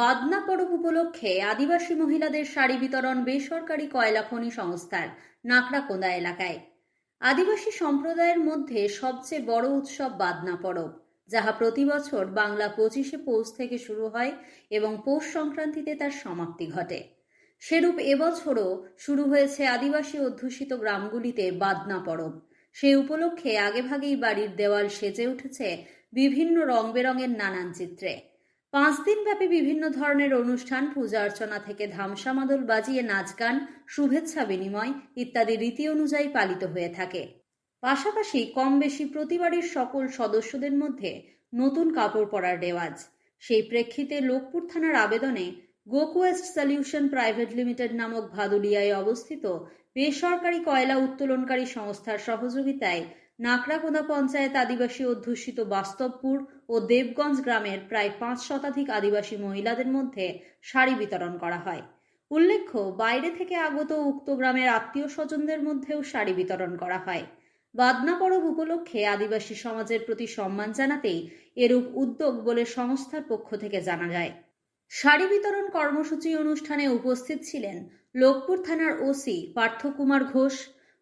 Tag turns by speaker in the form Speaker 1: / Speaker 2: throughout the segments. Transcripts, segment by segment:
Speaker 1: বাদনা পরব উপলক্ষে আদিবাসী মহিলাদের শাড়ি বিতরণ বেসরকারি কয়লা খনি সংস্থার নাকড়াকোঁদা এলাকায়। আদিবাসী সম্প্রদায়ের মধ্যে সবচেয়ে বড় উৎসব বাদনা পরব, যাহা প্রতি বছর বাংলা পঁচিশে পৌষ থেকে শুরু হয় এবং পৌষ সংক্রান্তিতে তার সমাপ্তি ঘটে। সেরূপ এবছরও শুরু হয়েছে আদিবাসী অধ্যুষিত গ্রামগুলিতে বাদনা পরব। সেই উপলক্ষে আগেভাগেই বাড়ির দেওয়াল সেজে উঠেছে বিভিন্ন রং বেরঙের নানান চিত্রে। পাঁচ দিনব্যাপী বিভিন্ন ধরনের অনুষ্ঠান, পূজা অর্চনা থেকে ধামসা মাদল বাজিয়ে নাচ গান, শুভেচ্ছা বিনিময় ইত্যাদি রীতি অনুযায়ী পালিত হয়ে থাকে। পাশাপাশি কম বেশি প্রতিবাড়ির সকল সদস্যদের মধ্যে নতুন কাপড় পরার রেওয়াজ। সেই প্রেক্ষিতে লোকপুর থানার আবেদনে গোকুয়েস্ট সলিউশন প্রাইভেট লিমিটেড নামক ভাদুলিয়ায় অবস্থিত বেসরকারি কয়লা উত্তোলনকারী সংস্থার সহযোগিতায় নাকড়াকোঁদা পঞ্চায়েত আদিবাসী অধ্যুষিত বাস্তবপুর ও দেবগঞ্জ গ্রামের প্রায় পাঁচ শতাধিক আদিবাসী মহিলাদের মধ্যে শাড়ি বিতরণ করা হয়। উল্লেখ্য, বাইরে থেকে আগত উক্ত গ্রামের আত্মীয় স্বজনদের মধ্যেও শাড়ি বিতরণ করা হয়। বাদনা পরব উপলক্ষে আদিবাসী সমাজের প্রতি সম্মান জানাতেই এরূপ উদ্যোগ বলে সংস্থার পক্ষ থেকে জানা যায়। শাড়ি বিতরণ কর্মসূচি অনুষ্ঠানে উপস্থিত ছিলেন লোকপুর থানার OC Parthakumar Ghosh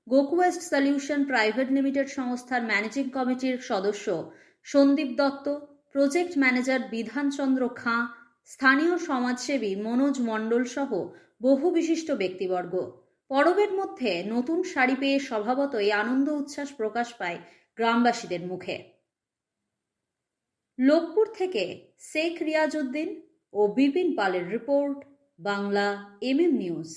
Speaker 1: GoQuest solution private limited সংস্থার ম্যানেজিং কমিটির সদস্য সন্দীপ দত্ত, প্রজেক্ট ম্যানেজার বিধানচন্দ্র খাঁ, স্থানীয় সমাজসেবী মনোজ মণ্ডল সহ বহু বিশিষ্ট ব্যক্তিবর্গ। পরবের মধ্যে নতুন শাড়ি পেয়ে স্বভাবতই আনন্দ উচ্ছ্বাস প্রকাশ পায় গ্রামবাসীদের মুখে। লোকপুর থেকে শেখ রিয়াজউদ্দিন ও বিপিন পালের রিপোর্ট, বাংলা এমএম নিউজ।